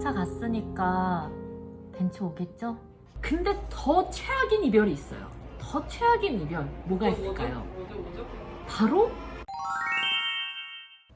차 갔으니까 벤츠 오겠죠? 근데 더 최악인 이별이 있어요. 더 최악인 이별 뭐가 있을까요? 뭐죠? 뭐죠? 바로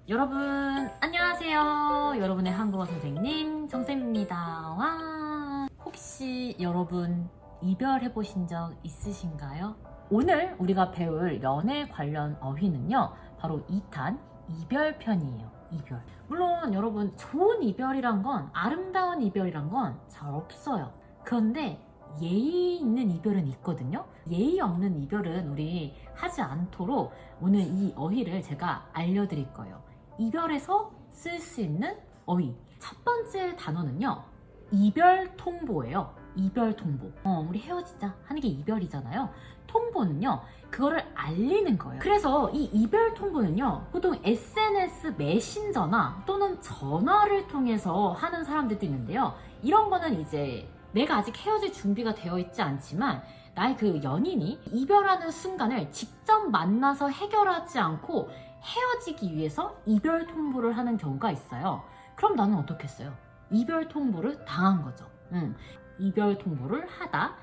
여러분 안녕하세요. 여러분의 한국어 선생님 정쌤입니다. 와 혹시 여러분 이별해 보신 적 있으신가요? 오늘 우리가 배울 연애 관련 어휘는요. 바로 2탄 이별편이에요. 이별. 물론 여러분 좋은 이별이란 건 아름다운 이별이란 건 잘 없어요. 그런데 예의 있는 이별은 있거든요. 예의 없는 이별은 우리 하지 않도록 오늘 이 어휘를 제가 알려드릴 거예요. 이별에서 쓸 수 있는 어휘. 첫 번째 단어는요. 이별 통보예요. 이별 통보. 어, 우리 헤어지자 하는 게 이별이잖아요. 통보는요. 그거를 알리는 거예요. 그래서 이 이별 통보는요. 보통 SNS 메신저나 또는 전화를 통해서 하는 사람들도 있는데요. 이런 거는 이제 내가 아직 헤어질 준비가 되어 있지 않지만 나의 그 연인이 이별하는 순간을 직접 만나서 해결하지 않고 헤어지기 위해서 이별 통보를 하는 경우가 있어요. 그럼 나는 어떻겠어요? 이별 통보를 당한 거죠. 음, 이별 통보를 하다,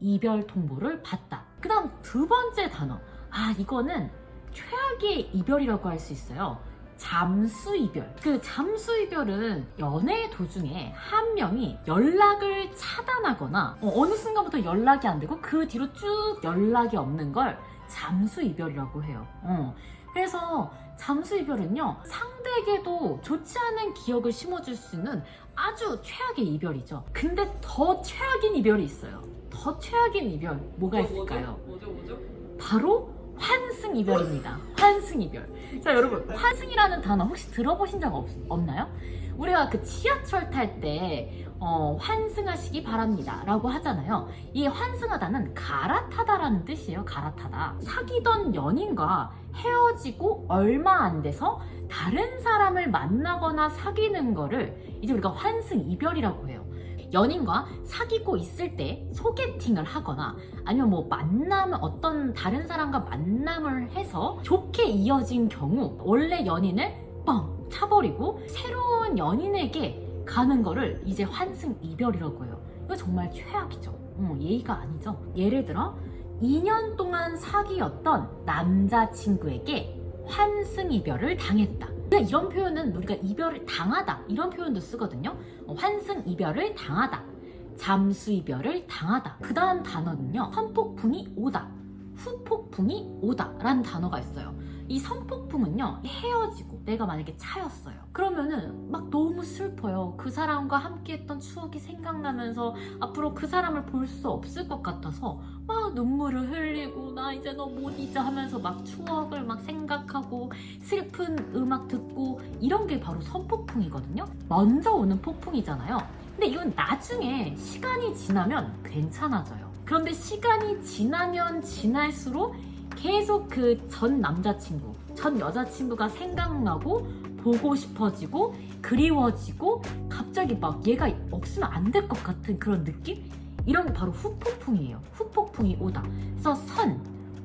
이별 통보를 받다. 그 다음 두 번째 단어. 아, 이거는 최악의 이별이라고 할 수 있어요. 잠수 이별. 그 잠수 이별은 연애 도중에 한 명이 연락을 차단하거나 어, 느 순간부터 연락이 안 되고 그 뒤로 쭉 연락이 없는 걸 잠수 이별이라고 해요. 어. 그래서 잠수 이별은요 상대에게도 좋지 않은 기억을 심어줄 수 있는 아주 최악의 이별이죠. 근데 더 최악인 이별이 있어요. 더 최악인 이별 뭐가 있을까요? 뭐죠? 뭐죠? 바로 환승 이별입니다. 환승 이별. 자, 여러분, 환승이라는 단어 혹시 들어보신 적 없, 없나요? 우리가 그 지하철 탈 때, 어, 환승하시기 바랍니다. 라고 하잖아요. 이 환승하다는 갈아타다라는 뜻이에요. 갈아타다. 사귀던 연인과 헤어지고 얼마 안 돼서 다른 사람을 만나거나 사귀는 거를 이제 우리가 환승 이별이라고 해요. 연인과 사귀고 있을 때 소개팅을 하거나 아니면 뭐 만남을 어떤 다른 사람과 만남을 해서 좋게 이어진 경우 원래 연인을 뻥 차버리고 새로운 연인에게 가는 거를 이제 환승 이별이라고 해요. 이거 정말 최악이죠. 어, 예의가 아니죠. 예를 들어 2년 동안 사귀었던 남자친구에게 환승 이별을 당했다. 그러니까 이런 표현은 우리가 이별을 당하다 이런 표현도 쓰거든요. 어, 환승 이별을 당하다. 잠수 이별을 당하다. 그 다음 단어는요. 선폭풍이 오다. 후폭풍이 오다. 라는 단어가 있어요. 이 선폭풍은요. 헤어지고 내가 만약에 차였어요. 그러면은 막 너무 슬퍼요. 그 사람과 함께 했던 추억이 생각나면서 앞으로 그 사람을 볼 수 없을 것 같아서 막 눈물을 흘리고 나 이제 너 못 잊어 하면서 막 추억을 막 생각하고 슬픈 음악 듣고 이런 게 바로 선폭풍이거든요. 먼저 오는 폭풍이잖아요. 근데 이건 나중에 시간이 지나면 괜찮아져요. 그런데 시간이 지나면 지날수록 계속 그 전 남자친구, 전 여자친구가 생각나고 보고 싶어지고 그리워지고 갑자기 막 얘가 없으면 안 될 것 같은 그런 느낌? 이런 게 바로 후폭풍이에요. 후폭풍이 오다. 그래서 선,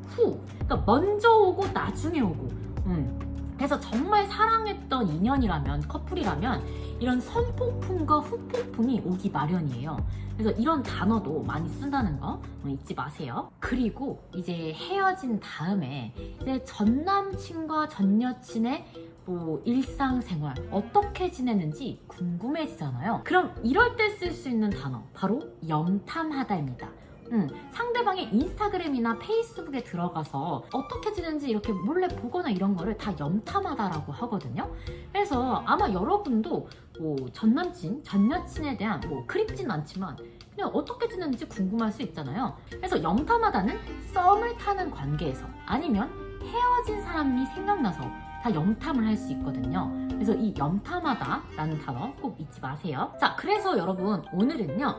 후. 그러니까 먼저 오고 나중에 오고. 음. 그래서 정말 사랑했던 인연이라면 커플이라면 이런 선폭풍과 후폭풍이 오기 마련이에요. 그래서 이런 단어도 많이 쓴다는 거 어, 잊지 마세요. 그리고 이제 헤어진 다음에 이제 전 남친과 전 여친의 뭐 일상생활 어떻게 지내는지 궁금해지잖아요. 그럼 이럴 때 쓸 수 있는 단어 바로 염탐하다입니다. 음, 상대방의 인스타그램이나 페이스북에 들어가서 어떻게 지내는지 이렇게 몰래 보거나 이런 거를 다 염탐하다라고 하거든요. 그래서 아마 여러분도 뭐 전남친, 전여친에 대한 뭐 그립진 않지만 그냥 어떻게 지내는지 궁금할 수 있잖아요. 그래서 염탐하다는 썸을 타는 관계에서 아니면 헤어진 사람이 생각나서 다 염탐을 할 수 있거든요. 그래서 이 염탐하다라는 단어 꼭 잊지 마세요. 자, 그래서 여러분 오늘은요.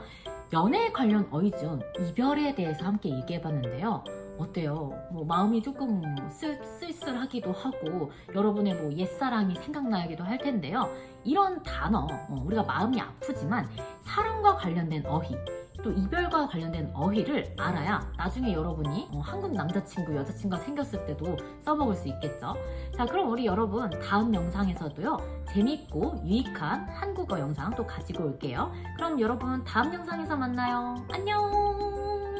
연애 관련 중 이별에 대해서 함께 얘기해봤는데요. 어때요? 뭐 마음이 조금 쓸, 쓸쓸하기도 하고 여러분의 뭐 옛사랑이 생각나기도 할 텐데요. 이런 단어 어, 우리가 마음이 아프지만 사랑과 관련된 어휘 또 이별과 관련된 어휘를 알아야 나중에 여러분이 어, 한국 남자친구, 여자친구가 생겼을 때도 써먹을 수 있겠죠. 자, 그럼 우리 여러분 다음 영상에서도요, 재밌고 유익한 한국어 영상 또 가지고 올게요. 그럼 여러분 다음 영상에서 만나요. 안녕!